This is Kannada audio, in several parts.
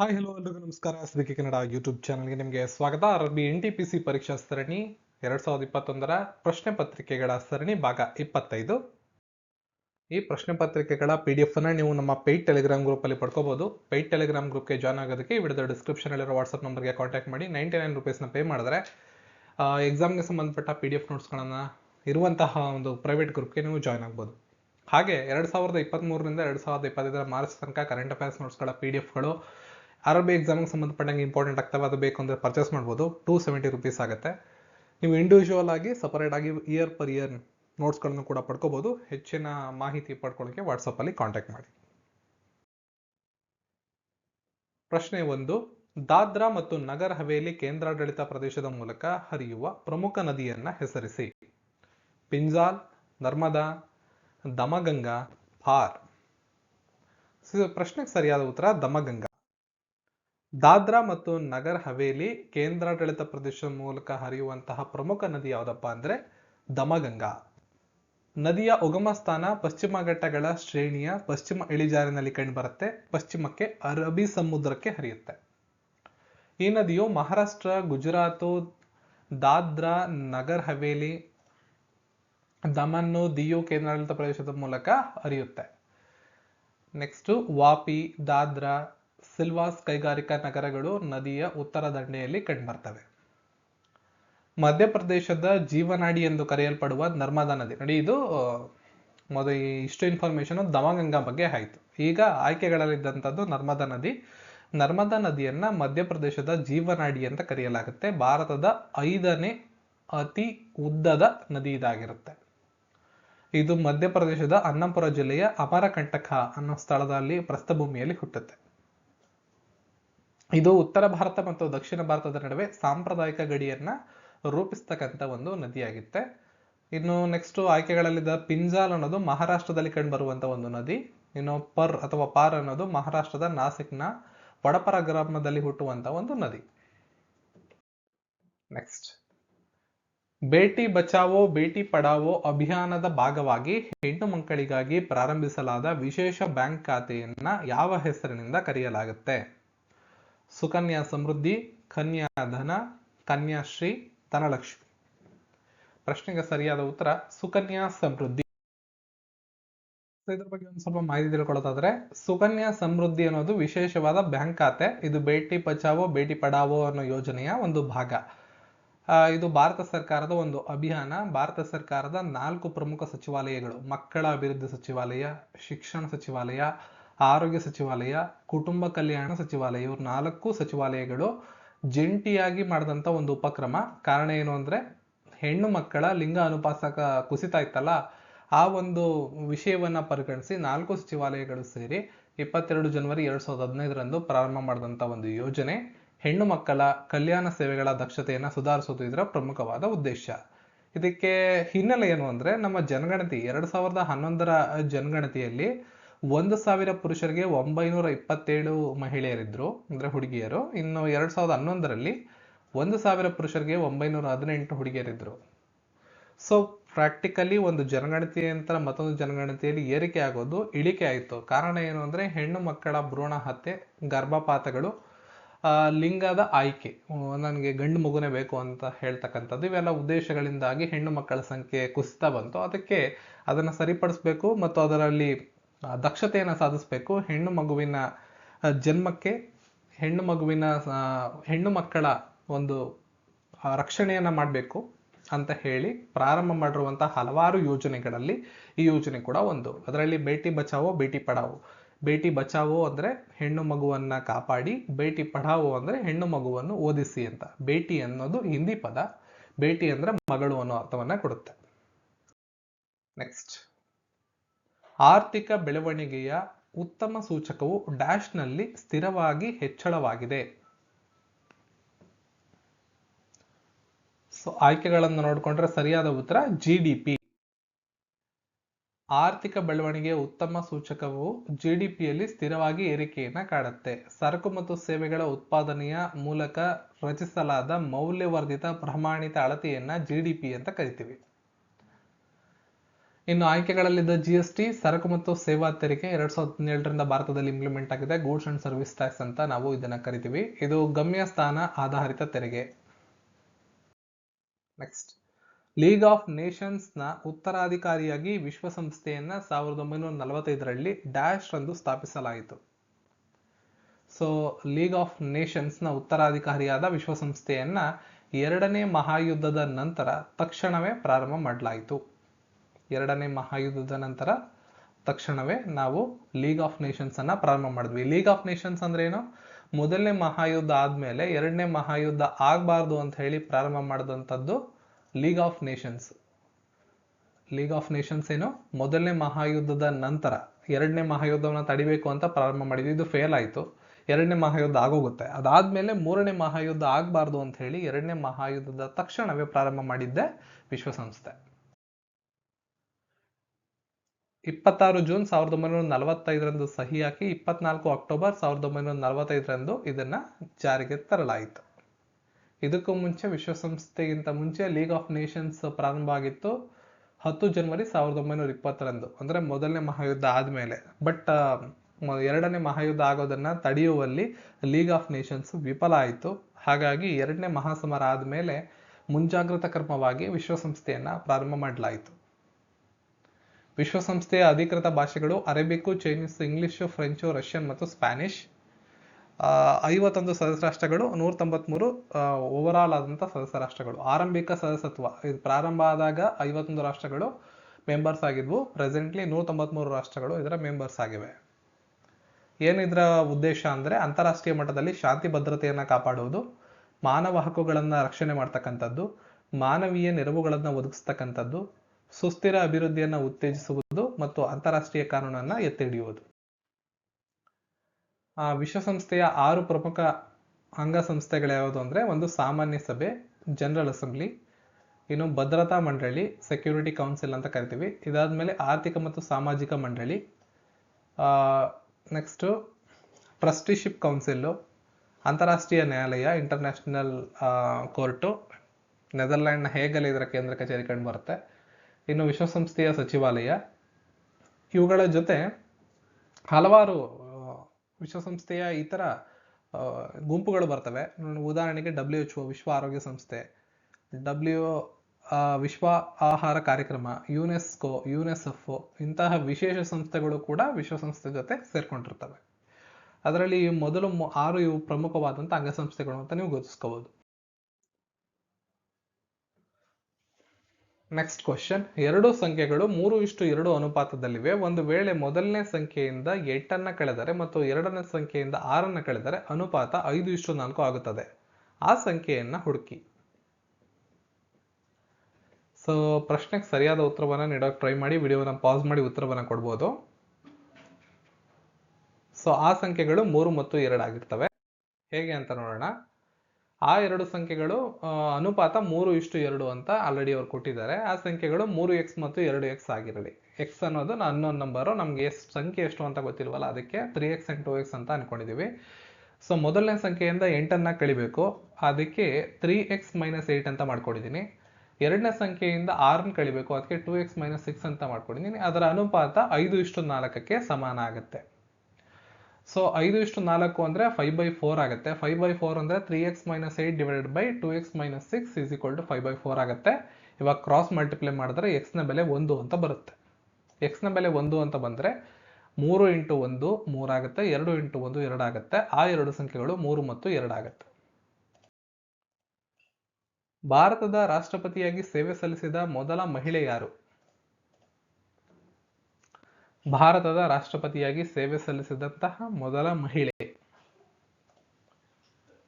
ಹಾಯ್ ಹಲೋ ಎಲ್ರಿಗೂ ನಮಸ್ಕಾರ. ಎಸ್ಬಿಕೆ ಕನ್ನಡ ಯೂಟ್ಯೂಬ್ ಚಾನಲ್ಗೆ ನಿಮಗೆ ಸ್ವಾಗತ. R B N T P C ಪರೀಕ್ಷಾ ಸರಣಿ ಎರಡ್ ಸಾವಿರದ ಇಪ್ಪತ್ತೊಂದರ ಪ್ರಶ್ನೆ ಪತ್ರಿಕೆಗಳ ಸರಣಿ ಭಾಗ ಇಪ್ಪತ್ತೈದು. ಈ ಪ್ರಶ್ನೆ ಪತ್ರಿಕೆಗಳ ಪಿ ಡಿ ಎಫ್ ಅನ್ನ ನೀವು ನಮ್ಮ ಪೇಯ್ಡ್ ಟೆಲಿಗ್ರಾಮ್ ಗ್ರೂಪ್ ಅಲ್ಲಿ ಪಡ್ಕೋಬಹುದು ಪೇಯ್ಡ್ ಟೆಲಿಗ್ರಾಮ್ ಗ್ರೂಪ್ಗೆ ಜಾಯ್ನ್ ಆಗೋದಕ್ಕೆ ಈ ವಿಡಿಯೋದ ಡಿಸ್ಕ್ರಿಪ್ಷನ್ ಅಲ್ಲಿರೋ ವಾಟ್ಸ್ಆಪ್ ನಂಬರ್ಗೆ ಕಾಂಟ್ಯಾಕ್ಟ್ ಮಾಡಿ. ನೈಂಟಿ ನೈನ್ ರುಪೀಸ್ನ ಪೇ ಮಾಡಿದ್ರೆ ಎಕ್ಸಾಮ್ಗೆ ಸಂಬಂಧಪಟ್ಟ ಪಿ ಡಿ ಎಫ್ ನೋಟ್ಸ್ಗಳನ್ನು ಇರುವಂತಹ ಒಂದು ಪ್ರೈವೇಟ್ ಗ್ರೂಪ್ಗೆ ನೀವು ಜಾಯ್ನ್ ಆಗ್ಬೋದು. ಹಾಗೆ ಎರಡು ಸಾವಿರದ ಇಪ್ಪತ್ತ್ಮೂರರಿಂದ ಎರಡು ಸಾವಿರದ ಇಪ್ಪತ್ತೈದರ ಮಾರ್ಚ್ ತನಕ ಕರೆಂಟ್ ಅಫೇರ್ಸ್ ನೋಟ್ಸ್ಗಳ ಪಿ ಡಿ ಎಫ್ಗಳು ಆರ್ ಬಿ ಎಕ್ಸಾಮ್ಗೆ ಸಂಬಂಧಪಟ್ಟಂಗೆ ಇಂಪಾರ್ಟೆಂಟ್ ಆಗ್ತವೆ ಅದು ಬೇಕು ಅಂದರೆ ಪರ್ಚೇಸ್ ಮಾಡ್ಬೋದು. ಟೂ ಸೆವೆಂಟಿ ರುಪೀಸ್ ಆಗುತ್ತೆ. ನೀವು ಇಂಡಿವಿಜುವಲ್ ಆಗಿ ಸಪರೇಟ್ ಆಗಿ ಇಯರ್ ಪರ್ ಇಯರ್ ನೋಟ್ಸ್ಗಳನ್ನು ಕೂಡ ಪಡ್ಕೋಬೋದು. ಹೆಚ್ಚಿನ ಮಾಹಿತಿ ಪಡ್ಕೊಳ್ಳೋಕ್ಕೆ ವಾಟ್ಸಪ್ಪಲ್ಲಿ ಕಾಂಟ್ಯಾಕ್ಟ್ ಮಾಡಿ. ಪ್ರಶ್ನೆ ಒಂದು, ದಾದ್ರಾ ಮತ್ತು ನಗರ್ ಹವೇಲಿ ಕೇಂದ್ರಾಡಳಿತ ಪ್ರದೇಶದ ಮೂಲಕ ಹರಿಯುವ ಪ್ರಮುಖ ನದಿಯನ್ನ ಹೆಸರಿಸಿ. ಪಿಂಜಾಲ್, ನರ್ಮದಾ, ದಮಗಂಗಾ ಫಾರ್ ಪ್ರಶ್ನೆಗೆ ಸರಿಯಾದ ಉತ್ತರ ದಮಗಂಗಾ. ದಾದ್ರಾ ಮತ್ತು ನಗರ್ ಹವೇಲಿ ಕೇಂದ್ರಾಡಳಿತ ಪ್ರದೇಶ ಮೂಲಕ ಹರಿಯುವಂತಹ ಪ್ರಮುಖ ನದಿ ಯಾವುದಪ್ಪ ಅಂದ್ರೆ ದಮಗಂಗಾ. ನದಿಯ ಉಗಮ ಸ್ಥಾನ ಪಶ್ಚಿಮ ಘಟ್ಟಗಳ ಶ್ರೇಣಿಯ ಪಶ್ಚಿಮ ಇಳಿಜಾರಿನಲ್ಲಿ ಕಂಡುಬರುತ್ತೆ ಪಶ್ಚಿಮಕ್ಕೆ ಅರಬ್ಬಿ ಸಮುದ್ರಕ್ಕೆ ಹರಿಯುತ್ತೆ. ಈ ನದಿಯು ಮಹಾರಾಷ್ಟ್ರ, ಗುಜರಾತು, ದಾದ್ರಾ, ನಗರ್ ಹವೇಲಿ, ದಮನ್ನು, ದಿಯು ಕೇಂದ್ರಾಡಳಿತ ಪ್ರದೇಶದ ಮೂಲಕ ಹರಿಯುತ್ತೆ. ನೆಕ್ಸ್ಟ್ ವಾಪಿ, ದಾದ್ರಾ ಸಿಲ್ವಾಸ್ ಕೈಗಾರಿಕಾ ನಗರಗಳು ನದಿಯ ಉತ್ತರ ದಂಡೆಯಲ್ಲಿ ಕಂಡುಬರ್ತವೆ ಮಧ್ಯಪ್ರದೇಶದ ಜೀವನಾಡಿ ಎಂದು ಕರೆಯಲ್ಪಡುವ ನರ್ಮದಾ ನದಿ. ನೋಡಿ, ಇದು ಮೊದಲು ಇಷ್ಟು ಇನ್ಫಾರ್ಮೇಶನ್ ದಮಗಂಗಾ ಬಗ್ಗೆ ಆಯಿತು. ಈಗ ಆಯ್ಕೆಗಳಲ್ಲಿದ್ದಂಥದ್ದು ನರ್ಮದಾ ನದಿ. ನರ್ಮದಾ ನದಿಯನ್ನ ಮಧ್ಯಪ್ರದೇಶದ ಜೀವನಾಡಿ ಅಂತ ಕರೆಯಲಾಗುತ್ತೆ. ಭಾರತದ ಐದನೇ ಅತಿ ಉದ್ದದ ನದಿ ಇದಾಗಿರುತ್ತೆ. ಇದು ಮಧ್ಯಪ್ರದೇಶದ ಅನ್ನಪುರ ಜಿಲ್ಲೆಯ ಅಮರಕಂಟಕ ಅನ್ನೋ ಸ್ಥಳದಲ್ಲಿ ಪ್ರಸ್ಥಭೂಮಿಯಲ್ಲಿ ಹುಟ್ಟುತ್ತೆ. ಇದು ಉತ್ತರ ಭಾರತ ಮತ್ತು ದಕ್ಷಿಣ ಭಾರತದ ನಡುವೆ ಸಾಂಪ್ರದಾಯಿಕ ಗಡಿಯನ್ನ ರೂಪಿಸ್ತಕ್ಕಂಥ ಒಂದು ನದಿಯಾಗಿತ್ತೆ. ಇನ್ನು ನೆಕ್ಸ್ಟ್ ಆಯ್ಕೆಗಳಲ್ಲಿದ್ದ ಪಿಂಜಾಲ್ ಅನ್ನೋದು ಮಹಾರಾಷ್ಟ್ರದಲ್ಲಿ ಕಂಡುಬರುವಂತ ಒಂದು ನದಿ. ಇನ್ನು ಪರ್ ಅಥವಾ ಪಾರ್ ಅನ್ನೋದು ಮಹಾರಾಷ್ಟ್ರದ ನಾಸಿಕ್ನ ವಡಪರ ಗ್ರಾಮದಲ್ಲಿ ಹುಟ್ಟುವಂತ ಒಂದು ನದಿ. ನೆಕ್ಸ್ಟ್ ಬೇಟಿ ಬಚಾವೋ, ಬೇಟಿ ಪಡಾವೋ ಅಭಿಯಾನದ ಭಾಗವಾಗಿ ಹೆಣ್ಣು ಮಕ್ಕಳಿಗಾಗಿ ಪ್ರಾರಂಭಿಸಲಾದ ವಿಶೇಷ ಬ್ಯಾಂಕ್ ಖಾತೆಯನ್ನ ಯಾವ ಹೆಸರಿನಿಂದ ಕರೆಯಲಾಗುತ್ತೆ? ಸುಕನ್ಯಾ ಸಮೃದ್ಧಿ ಕನ್ಯಾಧನ ಕನ್ಯಾಶ್ರೀ ಧನಲಕ್ಷ್ಮಿ. ಪ್ರಶ್ನೆಗೆ ಸರಿಯಾದ ಉತ್ತರ, ಸುಕನ್ಯಾ ಸಮೃದ್ಧಿ. ಇದ್ರ ಬಗ್ಗೆ ಒಂದು ಸ್ವಲ್ಪ ಮಾಹಿತಿ ತಿಳ್ಕೊಳ್ಳೋದಾದ್ರೆ, ಸುಕನ್ಯಾ ಸಮೃದ್ಧಿ ಅನ್ನೋದು ವಿಶೇಷವಾದ ಬ್ಯಾಂಕ್ ಖಾತೆ. ಇದು ಬೇಟಿ ಬಚಾವೋ, ಬೇಟಿ ಪಡಾವೋ ಅನ್ನೋ ಯೋಜನೆಯ ಒಂದು ಭಾಗ. ಇದು ಭಾರತ ಸರ್ಕಾರದ ಒಂದು ಅಭಿಯಾನ. ಭಾರತ ಸರ್ಕಾರದ ನಾಲ್ಕು ಪ್ರಮುಖ ಸಚಿವಾಲಯಗಳು. ಮಕ್ಕಳ ಅಭಿವೃದ್ಧಿ ಸಚಿವಾಲಯ, ಶಿಕ್ಷಣ ಸಚಿವಾಲಯ ಆರೋಗ್ಯ ಸಚಿವಾಲಯ, ಕುಟುಂಬ ಕಲ್ಯಾಣ ಸಚಿವಾಲಯ ಇವ್ರ ನಾಲ್ಕು ಸಚಿವಾಲಯಗಳು ಜಂಟಿಯಾಗಿ ಮಾಡಿದಂಥ ಒಂದು ಉಪಕ್ರಮ. ಕಾರಣ ಏನು ಅಂದರೆ, ಹೆಣ್ಣು ಮಕ್ಕಳ ಲಿಂಗ ಅನುಪಾಸಕ ಕುಸಿತ ಇತ್ತಲ್ಲ, ಆ ಒಂದು ವಿಷಯವನ್ನು ಪರಿಗಣಿಸಿ ನಾಲ್ಕು ಸಚಿವಾಲಯಗಳು ಸೇರಿ ಇಪ್ಪತ್ತೆರಡು ಜನವರಿ ಎರಡು ಸಾವಿರದ ಹದಿನೈದರಂದು ಪ್ರಾರಂಭ ಮಾಡಿದಂಥ ಒಂದು ಯೋಜನೆ, ಹೆಣ್ಣು ಮಕ್ಕಳ ಕಲ್ಯಾಣ ಸೇವೆಗಳ ದಕ್ಷತೆಯನ್ನು ಸುಧಾರಿಸೋದು ಇದರ ಪ್ರಮುಖವಾದ ಉದ್ದೇಶ. ಇದಕ್ಕೆ ಹಿನ್ನೆಲೆ ಏನು ಅಂದರೆ, ನಮ್ಮ ಜನಗಣತಿ, ಎರಡು ಸಾವಿರದ ಹನ್ನೊಂದರ ಜನಗಣತಿಯಲ್ಲಿ ಒಂದು ಸಾವಿರ ಪುರುಷರಿಗೆ ಒಂಬೈನೂರ ಇಪ್ಪತ್ತೇಳು ಮಹಿಳೆಯರಿದ್ದರು ಅಂದರೆ ಹುಡುಗಿಯರು. ಇನ್ನು ಎರಡು ಸಾವಿರದ ಹನ್ನೊಂದರಲ್ಲಿ ಒಂದು ಸಾವಿರ ಪುರುಷರಿಗೆ ಒಂಬೈನೂರ ಹದಿನೆಂಟು ಹುಡುಗಿಯರಿದ್ದರು ಸೊ ಪ್ರಾಕ್ಟಿಕಲಿ ಒಂದು ಜನಗಣತಿ ನಂತರ ಮತ್ತೊಂದು ಜನಗಣತಿಯಲ್ಲಿ ಏರಿಕೆ ಆಗೋದು, ಇಳಿಕೆ ಆಯಿತು. ಕಾರಣ ಏನು ಅಂದರೆ, ಹೆಣ್ಣು ಮಕ್ಕಳ ಭ್ರೂಣ ಹತ್ಯೆ, ಗರ್ಭಪಾತಗಳು ಲಿಂಗದ ಆಯ್ಕೆ. ನನಗೆ ಗಂಡು ಮಗುನೇ ಬೇಕು ಅಂತ ಹೇಳ್ತಕ್ಕಂಥದ್ದು. ಇವೆಲ್ಲ ಉದ್ದೇಶಗಳಿಂದಾಗಿ ಹೆಣ್ಣು ಮಕ್ಕಳ ಸಂಖ್ಯೆ ಕುಸಿತಾ ಬಂತು. ಅದಕ್ಕೆ ಅದನ್ನು ಸರಿಪಡಿಸ್ಬೇಕು ಮತ್ತು ಅದರಲ್ಲಿ ದಕ್ಷತೆಯನ್ನು ಸಾಧಿಸಬೇಕು. ಹೆಣ್ಣು ಮಗುವಿನ ಜನ್ಮಕ್ಕೆ ಹೆಣ್ಣು ಮಗುವಿನ ಹೆಣ್ಣು ಮಕ್ಕಳ ಒಂದು ರಕ್ಷಣೆಯನ್ನು ಮಾಡಬೇಕು ಅಂತ ಹೇಳಿ ಪ್ರಾರಂಭ ಮಾಡಿರುವಂತಹ ಹಲವಾರು ಯೋಜನೆಗಳಲ್ಲಿ ಈ ಯೋಜನೆ ಕೂಡ ಒಂದು. ಅದರಲ್ಲಿ ಬೇಟಿ ಬಚಾವೋ, ಬೇಟಿ ಪಡಾವೋ. ಬೇಟಿ ಬಚಾವೋ ಅಂದ್ರೆ ಹೆಣ್ಣು ಮಗುವನ್ನ ಕಾಪಾಡಿ, ಬೇಟಿ ಪಡಾವೋ ಅಂದ್ರೆ ಹೆಣ್ಣು ಮಗುವನ್ನು ಓದಿಸಿ ಅಂತ. ಬೇಟಿ ಅನ್ನೋದು ಹಿಂದಿ ಪದ. ಬೇಟಿ ಅಂದ್ರೆ ಮಗಳು ಅನ್ನೋ ಅರ್ಥವನ್ನ ಕೊಡುತ್ತೆ. ನೆಕ್ಸ್ಟ್ ಆರ್ಥಿಕ ಬೆಳವಣಿಗೆಯ ಉತ್ತಮ ಸೂಚಕವು ಡ್ಯಾಶ್ನಲ್ಲಿ ಸ್ಥಿರವಾಗಿ ಹೆಚ್ಚಳವಾಗಿದೆ. ಸೊ ಆಯ್ಕೆಗಳನ್ನು ನೋಡಿಕೊಂಡ್ರೆ ಸರಿಯಾದ ಉತ್ತರ ಜಿ ಡಿ ಪಿ ಆರ್ಥಿಕ ಬೆಳವಣಿಗೆಯ ಉತ್ತಮ ಸೂಚಕವು ಜಿ ಡಿ ಸ್ಥಿರವಾಗಿ ಏರಿಕೆಯನ್ನು ಕಾಡುತ್ತೆ. ಸರಕು ಮತ್ತು ಸೇವೆಗಳ ಉತ್ಪಾದನೆಯ ಮೂಲಕ ರಚಿಸಲಾದ ಮೌಲ್ಯವರ್ಧಿತ ಪ್ರಮಾಣಿತ ಅಳತೆಯನ್ನ ಜಿ ಡಿ ಪಿ ಅಂತ ಕರಿತೀವಿ. ಇನ್ನು ಆಯ್ಕೆಗಳಲ್ಲಿದ್ದ ಜಿ ಎಸ್ ಟಿ ಸರಕು ಮತ್ತು ಸೇವಾ ತೆರಿಗೆ ಎರಡ್ ಸಾವಿರದ ಹದಿನೇಳರಿಂದ ಭಾರತದಲ್ಲಿ ಇಂಪ್ಲಿಮೆಂಟ್ ಆಗಿದೆ. ಗೂಡ್ಸ್ ಅಂಡ್ ಸರ್ವಿಸ್ ಟ್ಯಾಕ್ಸ್ ಅಂತ ನಾವು ಇದನ್ನ ಕರಿತೀವಿ. ಇದು ಗಮ್ಯ ಸ್ಥಾನ ಆಧಾರಿತ ತೆರಿಗೆ. ನೆಕ್ಸ್ಟ್ ಲೀಗ್ ಆಫ್ ನೇಷನ್ಸ್ನ ಉತ್ತರಾಧಿಕಾರಿಯಾಗಿ ವಿಶ್ವಸಂಸ್ಥೆಯನ್ನ ಸಾವಿರದ ಒಂಬೈನೂರ ನಲವತ್ತೈದರಲ್ಲಿ ಡ್ಯಾಶ್ ರಂದು ಸ್ಥಾಪಿಸಲಾಯಿತು. ಸೊ ಲೀಗ್ ಆಫ್ ನೇಷನ್ಸ್ನ ಉತ್ತರಾಧಿಕಾರಿಯಾದ ವಿಶ್ವಸಂಸ್ಥೆಯನ್ನ ಎರಡನೇ ಮಹಾಯುದ್ಧದ ನಂತರ ತಕ್ಷಣವೇ ಪ್ರಾರಂಭ ಮಾಡಲಾಯಿತು. ಎರಡನೇ ಮಹಾಯುದ್ಧದ ನಂತರ ತಕ್ಷಣವೇ ನಾವು ಲೀಗ್ ಆಫ್ ನೇಷನ್ಸ್ ಅನ್ನ ಪ್ರಾರಂಭ ಮಾಡಿದ್ವಿ. ಲೀಗ್ ಆಫ್ ನೇಷನ್ಸ್ ಅಂದ್ರೆ ಏನು? ಮೊದಲನೇ ಮಹಾಯುದ್ಧ ಆದ್ಮೇಲೆ ಎರಡನೇ ಮಹಾಯುದ್ಧ ಆಗ್ಬಾರ್ದು ಅಂತ ಹೇಳಿ ಪ್ರಾರಂಭ ಮಾಡಿದಂಥದ್ದು league of nations league of nations ಏನು? ಮೊದಲನೇ ಮಹಾಯುದ್ಧದ ನಂತರ ಎರಡನೇ ಮಹಾಯುದ್ಧವನ್ನು ತಡಿಬೇಕು ಅಂತ ಪ್ರಾರಂಭ ಮಾಡಿದ್ವಿ. ಇದು ಫೇಲ್ ಆಯಿತು. ಎರಡನೇ ಮಹಾಯುದ್ಧ ಆಗೋಗುತ್ತೆ. ಅದಾದ್ಮೇಲೆ ಮೂರನೇ ಮಹಾಯುದ್ಧ ಆಗಬಾರ್ದು ಅಂತ ಹೇಳಿ ಎರಡನೇ ಮಹಾಯುದ್ಧದ ತಕ್ಷಣವೇ ಪ್ರಾರಂಭ ಮಾಡಿದ್ದೆ ವಿಶ್ವಸಂಸ್ಥೆ. ಇಪ್ಪತ್ತಾರು ಜೂನ್ ಸಾವಿರದ ಒಂಬೈನೂರ ನಲವತ್ತೈದರಂದು ಸಹಿ ಹಾಕಿ ಇಪ್ಪತ್ನಾಲ್ಕು ಅಕ್ಟೋಬರ್ ಸಾವಿರದ ಒಂಬೈನೂರ ನಲವತ್ತೈದರಂದು ಇದನ್ನ ಜಾರಿಗೆ ತರಲಾಯಿತು. ಇದಕ್ಕೂ ಮುಂಚೆ ವಿಶ್ವಸಂಸ್ಥೆಗಿಂತ ಮುಂಚೆ ಲೀಗ್ ಆಫ್ ನೇಷನ್ಸ್ ಪ್ರಾರಂಭ ಆಗಿತ್ತು ಹತ್ತು ಜನವರಿ ಸಾವಿರದ ಒಂಬೈನೂರ ಇಪ್ಪತ್ತರಂದು, ಅಂದ್ರೆ ಮೊದಲನೇ ಮಹಾಯುದ್ಧ ಆದಮೇಲೆ. ಬಟ್ ಎರಡನೇ ಮಹಾಯುದ್ಧ ಆಗೋದನ್ನ ತಡೆಯುವಲ್ಲಿ ಲೀಗ್ ಆಫ್ ನೇಷನ್ಸ್ ವಿಫಲ ಆಯಿತು. ಹಾಗಾಗಿ ಎರಡನೇ ಮಹಾಸಮರ ಆದಮೇಲೆ ಮುಂಜಾಗ್ರತಾ ಕ್ರಮವಾಗಿ ವಿಶ್ವಸಂಸ್ಥೆಯನ್ನು ಪ್ರಾರಂಭ ಮಾಡಲಾಯಿತು. ವಿಶ್ವಸಂಸ್ಥೆಯ ಅಧಿಕೃತ ಭಾಷೆಗಳು Arabic Chinese, English, French, Russian ಮತ್ತು ಸ್ಪ್ಯಾನಿಷ್. ಐವತ್ತೊಂದು ಸದಸ್ಯ ರಾಷ್ಟ್ರಗಳು ನೂರ ತೊಂಬತ್ಮೂರು ಓವರ್ ಆದಂಥ ಸದಸ್ಯ ರಾಷ್ಟ್ರಗಳು. ಆರಂಭಿಕ ಸದಸ್ಯತ್ವ. ಇದು ಪ್ರಾರಂಭ ಆದಾಗ ಐವತ್ತೊಂದು ರಾಷ್ಟ್ರಗಳು ಮೆಂಬರ್ಸ್ ಆಗಿದ್ವು. ಪ್ರೆಸೆಂಟ್ಲಿ ನೂರ ತೊಂಬತ್ಮೂರು ರಾಷ್ಟ್ರಗಳು ಇದರ ಮೆಂಬರ್ಸ್ ಆಗಿವೆ. ಏನಿದ್ರ ಉದ್ದೇಶ ಅಂದ್ರೆ ಅಂತಾರಾಷ್ಟ್ರೀಯ ಮಟ್ಟದಲ್ಲಿ ಶಾಂತಿ ಭದ್ರತೆಯನ್ನು ಕಾಪಾಡುವುದು, ಮಾನವ ಹಕ್ಕುಗಳನ್ನ ರಕ್ಷಣೆ ಮಾಡ್ತಕ್ಕಂಥದ್ದು, ಮಾನವೀಯ ನೆರವುಗಳನ್ನು ಒದಗಿಸ್ತಕ್ಕಂಥದ್ದು ಸುಸ್ಥಿರ ಅಭಿವೃದ್ಧಿಯನ್ನು ಉತ್ತೇಜಿಸುವುದು ಮತ್ತು ಅಂತಾರಾಷ್ಟ್ರೀಯ ಕಾನೂನನ್ನ ಎತ್ತಿ ಹಿಡಿಯುವುದು ಆ ವಿಶ್ವಸಂಸ್ಥೆಯ ಆರು ಪ್ರಮುಖ ಅಂಗಸಂಸ್ಥೆಗಳು ಯಾವುದು ಅಂದ್ರೆ ಒಂದು ಸಾಮಾನ್ಯ ಸಭೆ, ಜನರಲ್ ಅಸೆಂಬ್ಲಿ, ಇನ್ನು ಭದ್ರತಾ ಮಂಡಳಿ, ಸೆಕ್ಯೂರಿಟಿ ಕೌನ್ಸಿಲ್ ಅಂತ ಕರಿತೀವಿ. ಇದಾದ್ಮೇಲೆ ಆರ್ಥಿಕ ಮತ್ತು ಸಾಮಾಜಿಕ ಮಂಡಳಿ ನೆಕ್ಸ್ಟು ಟ್ರಸ್ಟಿಶಿಪ್ ಕೌನ್ಸಿಲ್ಲು ಅಂತಾರಾಷ್ಟ್ರೀಯ ನ್ಯಾಯಾಲಯ ಇಂಟರ್ನ್ಯಾಷನಲ್ ಕೋರ್ಟು ನೆದರ್ಲ್ಯಾಂಡ್ನ ಹೇಗಲ್ಲಿ ಇದರ ಕೇಂದ್ರ ಕಚೇರಿ ಕಂಡು ಬರುತ್ತೆ. ಇನ್ನು ವಿಶ್ವಸಂಸ್ಥೆಯ ಸಚಿವಾಲಯ. ಇವುಗಳ ಜೊತೆ ಹಲವಾರು ವಿಶ್ವಸಂಸ್ಥೆಯ ಇತರ ಗುಂಪುಗಳು ಬರ್ತವೆ. ಉದಾಹರಣೆಗೆ ಡಬ್ಲ್ಯೂ ಒ ವಿಶ್ವ ಆರೋಗ್ಯ ಸಂಸ್ಥೆ. ಡಬ್ಲ್ಯೂ ವಿಶ್ವ ಆಹಾರ ಕಾರ್ಯಕ್ರಮ, ಯುನೆಸ್ಕೋ ಯುನೆಸೆಫ್ ಇಂತಹ ವಿಶೇಷ ಸಂಸ್ಥೆಗಳು ಕೂಡ ವಿಶ್ವಸಂಸ್ಥೆ ಜೊತೆ ಸೇರ್ಕೊಂಡಿರ್ತವೆ. ಅದರಲ್ಲಿ ಮೊದಲು ಆರು ಇವು ಪ್ರಮುಖವಾದಂಥ ಅಂಗಸಂಸ್ಥೆಗಳು ಅಂತ ನೀವು ಗುರುತಿಸ್ಕೋಬಹುದು ನೆಕ್ಸ್ಟ್ ಕ್ವಶನ್ ಎರಡು ಸಂಖ್ಯೆಗಳು ಮೂರು ಇಷ್ಟು ಎರಡು ಅನುಪಾತದಲ್ಲಿವೆ. ಒಂದು ವೇಳೆ ಮೊದಲನೇ ಸಂಖ್ಯೆಯಿಂದ ಎಂಟನ್ನು ಕಳೆದರೆ ಮತ್ತು ಎರಡನೇ ಸಂಖ್ಯೆಯಿಂದ ಆರನ್ನ ಕಳೆದರೆ ಅನುಪಾತ ಐದು ಇಷ್ಟು ನಾಲ್ಕು ಆಗುತ್ತದೆ. ಆ ಸಂಖ್ಯೆಯನ್ನು ಹುಡುಕಿ. ಸೊ ಪ್ರಶ್ನೆಗೆ ಸರಿಯಾದ ಉತ್ತರವನ್ನು ನೀಡೋಕೆ ಟ್ರೈ ಮಾಡಿ, ವಿಡಿಯೋನ ಪಾಸ್ ಮಾಡಿ ಉತ್ತರವನ್ನು ಕೊಡ್ಬೋದು. ಸೊ ಆ ಸಂಖ್ಯೆಗಳು ಮೂರು ಮತ್ತು ಎರಡಾಗಿರ್ತವೆ ಹೇಗೆ ಅಂತ ನೋಡೋಣ. ಆ ಎರಡು ಸಂಖ್ಯೆಗಳು ಅನುಪಾತ ಮೂರು ಇಷ್ಟು ಎರಡು ಅಂತ ಆಲ್ರೆಡಿ ಅವ್ರು ಕೊಟ್ಟಿದ್ದಾರೆ. ಆ ಸಂಖ್ಯೆಗಳು ಮೂರು ಎಕ್ಸ್ ಮತ್ತು ಎರಡು ಎಕ್ಸ್ ಆಗಿರಲಿ. ಎಕ್ಸ್ ಅನ್ನೋದು ಅನ್ನೋನ್ ನಂಬರು ನಮ್ಗೆ ಎಷ್ಟು ಸಂಖ್ಯೆ ಎಷ್ಟು ಅಂತ ಗೊತ್ತಿಲ್ವಲ್ಲ, ಅದಕ್ಕೆ three x and two x ಅಂತ ಅನ್ಕೊಂಡಿದೀವಿ. ಸೊ ಮೊದಲನೇ ಸಂಖ್ಯೆಯಿಂದ ಎಂಟನ್ನ ಕಳಿಬೇಕು. ಅದಕ್ಕೆ ತ್ರೀ ಎಕ್ಸ್ ಮೈನಸ್ ಏಯ್ಟ್ ಅಂತ ಮಾಡ್ಕೊಂಡಿದ್ದೀನಿ ಎರಡನೇ ಸಂಖ್ಯೆಯಿಂದ ಆರನ್ನ ಕಳಿಬೇಕು. ಅದಕ್ಕೆ ಟೂ ಎಕ್ಸ್ ಮೈನಸ್ ಸಿಕ್ಸ್ ಅಂತ ಮಾಡ್ಕೊಂಡಿದ್ದೀನಿ ಅದರ ಅನುಪಾತ ಐದು ಇಷ್ಟು ನಾಲ್ಕಕ್ಕೆ ಸಮಾನ ಆಗುತ್ತೆ. ಸೊ ಐದು ಇಷ್ಟು ನಾಲ್ಕು ಅಂದ್ರೆ ಫೈವ್ ಬೈ ಫೋರ್ ಆಗುತ್ತೆ. ಫೈವ್ ಬೈ ಫೋರ್ ಅಂದ್ರೆ three x minus eight divided by two x minus six is equal to five by four ಆಗುತ್ತೆ. ಇವಾಗ ಕ್ರಾಸ್ ಮಲ್ಟಿಪ್ಲೈ ಮಾಡಿದ್ರೆ ಎಕ್ಸ್ನ ಬೆಲೆ ಒಂದು ಅಂತ ಬರುತ್ತೆ. ಎಕ್ಸ್ನ ಬೆಲೆ ಒಂದು ಅಂತ ಬಂದ್ರೆ ಮೂರು ಇಂಟು ಒಂದು ಮೂರಾಗುತ್ತೆ ಎರಡು ಇಂಟು ಒಂದು ಎರಡಾಗುತ್ತೆ ಆ ಎರಡು ಸಂಖ್ಯೆಗಳು ಮೂರು ಮತ್ತು ಎರಡಾಗುತ್ತೆ ಭಾರತದ ರಾಷ್ಟ್ರಪತಿಯಾಗಿ ಸೇವೆ ಸಲ್ಲಿಸಿದ ಮೊದಲ ಮಹಿಳೆ ಯಾರು? ಭಾರತದ ರಾಷ್ಟ್ರಪತಿಯಾಗಿ ಸೇವೆ ಸಲ್ಲಿಸಿದಂತಹ ಮೊದಲ ಮಹಿಳೆ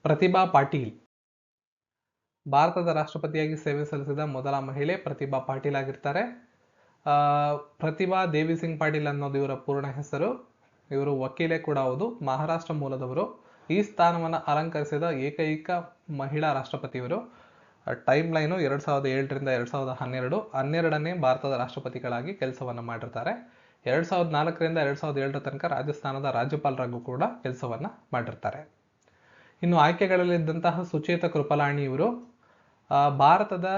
ಪ್ರತಿಭಾ ಪಾಟೀಲ್. ಭಾರತದ ರಾಷ್ಟ್ರಪತಿಯಾಗಿ ಸೇವೆ ಸಲ್ಲಿಸಿದ ಮೊದಲ ಮಹಿಳೆ ಪ್ರತಿಭಾ ಪಾಟೀಲ್ ಆಗಿರ್ತಾರೆ. ಪ್ರತಿಭಾ ದೇವಿ ಸಿಂಗ್ ಪಾಟೀಲ್ ಅನ್ನೋದು ಇವರ ಪೂರ್ಣ ಹೆಸರು. ಇವರು ವಕೀಲೆ ಕೂಡ ಹೌದು, ಮಹಾರಾಷ್ಟ್ರ ಮೂಲದವರು. ಈ ಸ್ಥಾನವನ್ನು ಅಲಂಕರಿಸಿದ ಏಕೈಕ ಮಹಿಳಾ ರಾಷ್ಟ್ರಪತಿಯವರು ಟೈಮ್ ಲೈನು ಎರಡ್ ಸಾವಿರದ ಏಳರಿಂದ ಎರಡ್ ಸಾವಿರದ ಹನ್ನೆರಡು ಹನ್ನೆರಡನೇ ಭಾರತದ ರಾಷ್ಟ್ರಪತಿಗಳಾಗಿ ಕೆಲಸವನ್ನ ಮಾಡಿರ್ತಾರೆ. ಎರಡ್ ಸಾವಿರದ ನಾಲ್ಕರಿಂದ ಎರಡ್ ಸಾವಿರದ ಏಳರ ತನಕ ರಾಜಸ್ಥಾನದ ರಾಜ್ಯಪಾಲರಾಗೂ ಕೂಡ ಕೆಲಸವನ್ನ ಮಾಡಿರ್ತಾರೆ. ಇನ್ನು ಆಯ್ಕೆಗಳಲ್ಲಿದ್ದಂತಹ ಸುಚೇತ ಕೃಪಲಾಣಿ ಇವರು ಭಾರತದ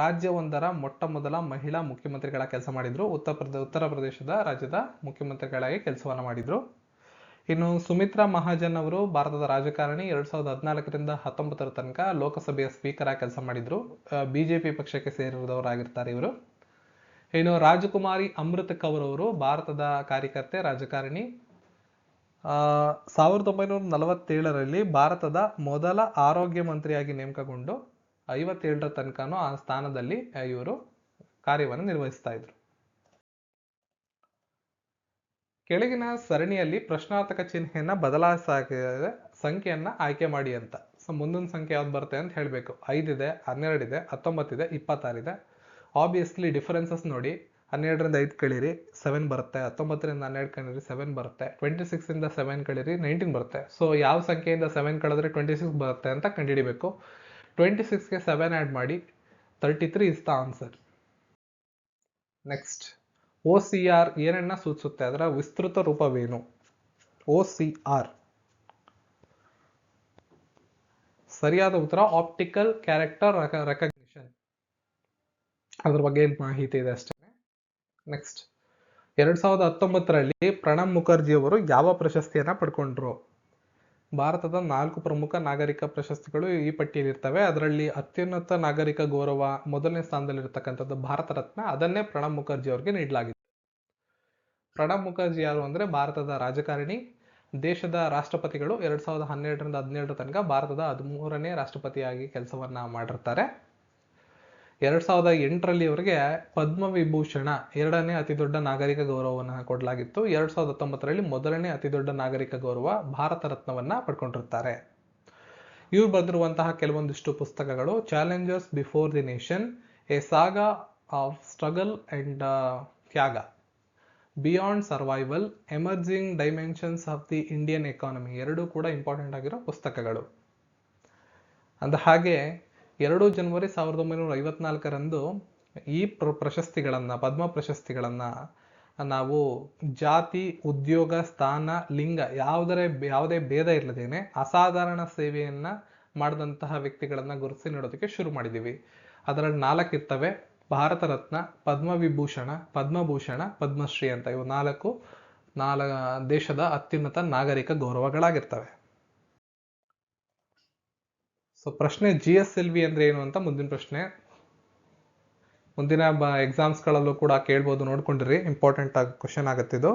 ರಾಜ್ಯವೊಂದರ ಮೊಟ್ಟ ಮೊದಲ ಮಹಿಳಾ ಮುಖ್ಯಮಂತ್ರಿಗಳ ಕೆಲಸ ಮಾಡಿದ್ರು. ಉತ್ತರ ಪ್ರದೇಶ ಉತ್ತರ ಪ್ರದೇಶದ ರಾಜ್ಯದ ಮುಖ್ಯಮಂತ್ರಿಗಳಾಗಿ ಕೆಲಸವನ್ನ ಮಾಡಿದ್ರು. ಇನ್ನು ಸುಮಿತ್ರಾ ಮಹಾಜನ್ ಅವರು ಭಾರತದ ರಾಜಕಾರಣಿ, ಎರಡ್ ಸಾವಿರದ ಹದಿನಾಲ್ಕರಿಂದ ಹತ್ತೊಂಬತ್ತರ ತನಕ ಲೋಕಸಭೆಯ ಸ್ಪೀಕರ್ ಆಗಿ ಕೆಲಸ ಮಾಡಿದ್ರು. ಬಿಜೆಪಿ ಪಕ್ಷಕ್ಕೆ ಸೇರಿದವರಾಗಿರ್ತಾರೆ ಇವರು. ಇನ್ನು ರಾಜಕುಮಾರಿ ಅಮೃತ ಕೌರ್ ಅವರು ಭಾರತದ ಕಾರ್ಯಕರ್ತೆ, ರಾಜಕಾರಣಿ. ಸಾವಿರದ ಒಂಬೈನೂರ ನಲವತ್ತೇಳರಲ್ಲಿ ಭಾರತದ ಮೊದಲ ಆರೋಗ್ಯ ಮಂತ್ರಿಯಾಗಿ ನೇಮಕಗೊಂಡು ಐವತ್ತೇಳರ ತನಕನೂ ಆ ಸ್ಥಾನದಲ್ಲಿ ಇವರು ಕಾರ್ಯವನ್ನು ನಿರ್ವಹಿಸ್ತಾ ಇದ್ರು. ಕೆಳಗಿನ ಸರಣಿಯಲ್ಲಿ ಪ್ರಶ್ನಾರ್ಥಕ ಚಿಹ್ನೆಯನ್ನ ಬದಲಾಯಿಸಾಗಿದೆ ಸಂಖ್ಯೆಯನ್ನ ಆಯ್ಕೆ ಮಾಡಿ ಅಂತ. ಸೊ, ಮುಂದಿನ ಸಂಖ್ಯೆ ಯಾವ್ದು ಬರುತ್ತೆ ಅಂತ ಹೇಳಬೇಕು. ಐದಿದೆ, ಹನ್ನೆರಡಿದೆ, ಹತ್ತೊಂಬತ್ತಿದೆ, ಇಪ್ಪತ್ತಾರಿದೆ. ಆಬ್ವಿಯಸ್ಲಿ ಡಿಫರೆನ್ಸಸ್ ನೋಡಿ. ಹನ್ನೆರಡರಿಂದ ಐದು ಕಳೀರಿ ಸೆವೆನ್ ಬರುತ್ತೆ. ಹತ್ತೊಂಬತ್ತರಿಂದ ಹನ್ನೆರಡು ಕಳೀರಿ ಸೆವೆನ್ ಬರುತ್ತೆ. ಟ್ವೆಂಟಿ ಸಿಕ್ಸ್ ಇಂದ ಸೆವೆನ್ ಕಳೀರಿ ನೈನ್ಟೀನ್ ಬರುತ್ತೆ. ಸೊ ಯಾವ ಸಂಖ್ಯೆಯಿಂದ ಸೆವೆನ್ ಕಳೆದ್ರೆ ಟ್ವೆಂಟಿ ಸಿಕ್ಸ್ ಬರುತ್ತೆ ಅಂತ ಕಂಡುಹಿಡಿಬೇಕು. ಟ್ವೆಂಟಿ ಸಿಕ್ಸ್ಗೆ ಸೆವೆನ್ ಆ್ಯಡ್ ಮಾಡಿ thirty three is the answer next O C R ಏನನ್ನ ಸೂಚಿಸುತ್ತೆ? ಅದರ ವಿಸ್ತೃತ ರೂಪವೇನು? ಓ ಸಿ ಆರ್ ಸರಿಯಾದ ಉತ್ತರ ಆಪ್ಟಿಕಲ್ ಕ್ಯಾರೆಕ್ಟರ್ ರೆಕಗ್ನಿಷನ್ ಅದ್ರ ಬಗ್ಗೆ ಮಾಹಿತಿ ಇದೆ ಅಷ್ಟೇ. ನೆಕ್ಸ್ಟ್ ಎರಡ್ ಸಾವಿರದ ಹತ್ತೊಂಬತ್ತರಲ್ಲಿ ಪ್ರಣಬ್ ಮುಖರ್ಜಿ ಅವರು ಯಾವ ಪ್ರಶಸ್ತಿಯನ್ನ ಪಡ್ಕೊಂಡ್ರು? ಭಾರತದ ನಾಲ್ಕು ಪ್ರಮುಖ ನಾಗರಿಕ ಪ್ರಶಸ್ತಿಗಳು ಈ ಪಟ್ಟಿಯಲ್ಲಿ ಇರ್ತವೆ ಅದರಲ್ಲಿ ಅತ್ಯುನ್ನತ ನಾಗರಿಕ ಗೌರವ ಮೊದಲನೇ ಸ್ಥಾನದಲ್ಲಿರ್ತಕ್ಕಂಥದ್ದು ಭಾರತ ರತ್ನ. ಅದನ್ನೇ ಪ್ರಣಬ್ ಮುಖರ್ಜಿ ಅವರಿಗೆ ನೀಡಲಾಗಿದೆ ಪ್ರಣಬ್ ಮುಖರ್ಜಿ ಯಾರು ಅಂದ್ರೆ ಭಾರತದ ರಾಜಕಾರಣಿ, ದೇಶದ ರಾಷ್ಟ್ರಪತಿಗಳು. ಎರಡ್ ಸಾವಿರದ ಹನ್ನೆರಡರಿಂದ ಹದಿನೇಳರ ತನಕ ಭಾರತದ ಹದಿಮೂರನೇ ರಾಷ್ಟ್ರಪತಿಯಾಗಿ ಕೆಲಸವನ್ನ ಮಾಡಿರ್ತಾರೆ. ಎರಡ್ ಸಾವಿರದ ಎಂಟರಲ್ಲಿ ಅವರಿಗೆ ಪದ್ಮವಿಭೂಷಣ ಎರಡನೇ ಅತಿ ದೊಡ್ಡ ನಾಗರಿಕ ಗೌರವವನ್ನು ಕೊಡಲಾಗಿತ್ತು. ಎರಡ್ ಸಾವಿರದ ಹತ್ತೊಂಬತ್ತರಲ್ಲಿ ಮೊದಲನೇ ಅತಿ ದೊಡ್ಡ ನಾಗರಿಕ ಗೌರವ ಭಾರತ ರತ್ನವನ್ನ ಪಡ್ಕೊಂಡಿರ್ತಾರೆ. ಇವ್ರು ಬರೆದಿರುವಂತಹ ಕೆಲವೊಂದಿಷ್ಟು ಪುಸ್ತಕಗಳು challengers before the nation, a saga of struggle and ತ್ಯಾಗ, beyond survival, emerging dimensions of the Indian economy ಎರಡೂ ಕೂಡ ಇಂಪಾರ್ಟೆಂಟ್ ಆಗಿರೋ ಪುಸ್ತಕಗಳು. ಅಂದ ಹಾಗೆ ಎರಡು ಜನವರಿ ಸಾವಿರದ ಒಂಬೈನೂರ ಐವತ್ನಾಲ್ಕರಂದು ಈ ಪ್ರ, ಪ್ರಶಸ್ತಿಗಳನ್ನು, ಪದ್ಮ ಪ್ರಶಸ್ತಿಗಳನ್ನು ನಾವು ಜಾತಿ, ಉದ್ಯೋಗ, ಸ್ಥಾನ, ಲಿಂಗ ಯಾವುದರ ಯಾವುದೇ ಭೇದ ಇಲ್ಲದೇನೆ ಅಸಾಧಾರಣ ಸೇವೆಯನ್ನು ಮಾಡಿದಂತಹ ವ್ಯಕ್ತಿಗಳನ್ನು ಗುರುತಿಸಿ ನೀಡೋದಕ್ಕೆ ಶುರು ಮಾಡಿದ್ದೀವಿ ಅದರಲ್ಲಿ ನಾಲ್ಕು ಇರ್ತವೆ. ಭಾರತ ರತ್ನ ಪದ್ಮವಿಭೂಷಣ ಪದ್ಮಭೂಷಣ ಪದ್ಮಶ್ರೀ ಅಂತ ಇವು ನಾಲ್ಕು, ನಾಲ್ ದೇಶದ ಅತ್ಯುನ್ನತ ನಾಗರಿಕ ಗೌರವಗಳಾಗಿರ್ತವೆ. ಸೊ ಪ್ರಶ್ನೆ ಜಿ ಎಸ್ ಎಲ್ ವಿ ಅಂದ್ರೆ ಏನು ಅಂತ ಮುಂದಿನ ಪ್ರಶ್ನೆ. ಮುಂದಿನ ಬ ಎಕ್ಸಾಮ್ಸ್ಗಳಲ್ಲೂ ಕೂಡ ಕೇಳ್ಬೋದು, ನೋಡ್ಕೊಂಡ್ರಿ. ಇಂಪಾರ್ಟೆಂಟ್ ಆಗಿ question ಆಗುತ್ತಿದ್ದು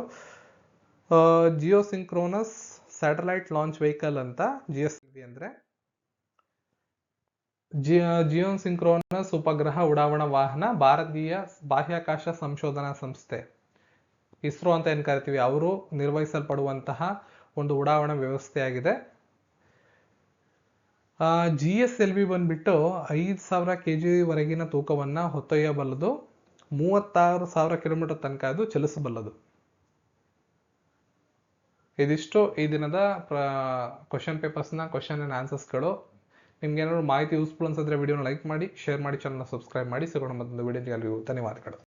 geo synchronous satellite launch vehicle ಅಂತ ಜಿ ಎಸ್ ಎಲ್ ವಿ ಅಂದ್ರೆ? ಜಿಯೋ ಸಿಂಕ್ರೋನಸ್ ಉಪಗ್ರಹ ಉಡಾವಣಾ ವಾಹನ ಭಾರತೀಯ ಬಾಹ್ಯಾಕಾಶ ಸಂಶೋಧನಾ ಸಂಸ್ಥೆ. ಇಸ್ರೋ ಅಂತ ಏನ್ ಕರಿತೀವಿ? ಅವರು ನಿರ್ವಹಿಸಲ್ಪಡುವಂತಹ ಒಂದು ಉಡಾವಣಾ ವ್ಯವಸ್ಥೆಯಾಗಿದೆ. ಜಿ ಎಸ್ ಎಲ್ ವಿ ಬಂದ್ಬಿಟ್ಟು ಐದು ಸಾವಿರ ಕೆ ವರೆಗಿನ ತೂಕವನ್ನು ಹೊತ್ತೊಯ್ಯಬಲ್ಲದು. ಮೂವತ್ತಾರು ಸಾವಿರ ಕಿಲೋಮೀಟರ್ ತನಕ ಅದು ಚಲಿಸಬಲ್ಲದು. ಇದಿಷ್ಟು ಈ ದಿನದ ಕ್ವಶನ್ ಪೇಪರ್ಸ್ನ ಕ್ವಶನ್ ಆ್ಯಂಡ್ ಆನ್ಸರ್ಸ್ಗಳು ನಿಮ್ಗೆ ಏನಾದ್ರು ಮಾಹಿತಿ ಯೂಸ್ಫುಲ್ ಅನ್ಸಿದ್ರೆ ವಿಡಿಯೋನ ಲೈಕ್ ಮಾಡಿ ಶೇರ್ ಮಾಡಿ ಚಾನಲ್ನ ಸಬ್ಸ್ಕ್ರೈಬ್ ಮಾಡಿ. ಸಿಗೋಣ ಮತ್ತೊಂದು ವಿಡಿಯೋ ಧನ್ಯವಾದಗಳು.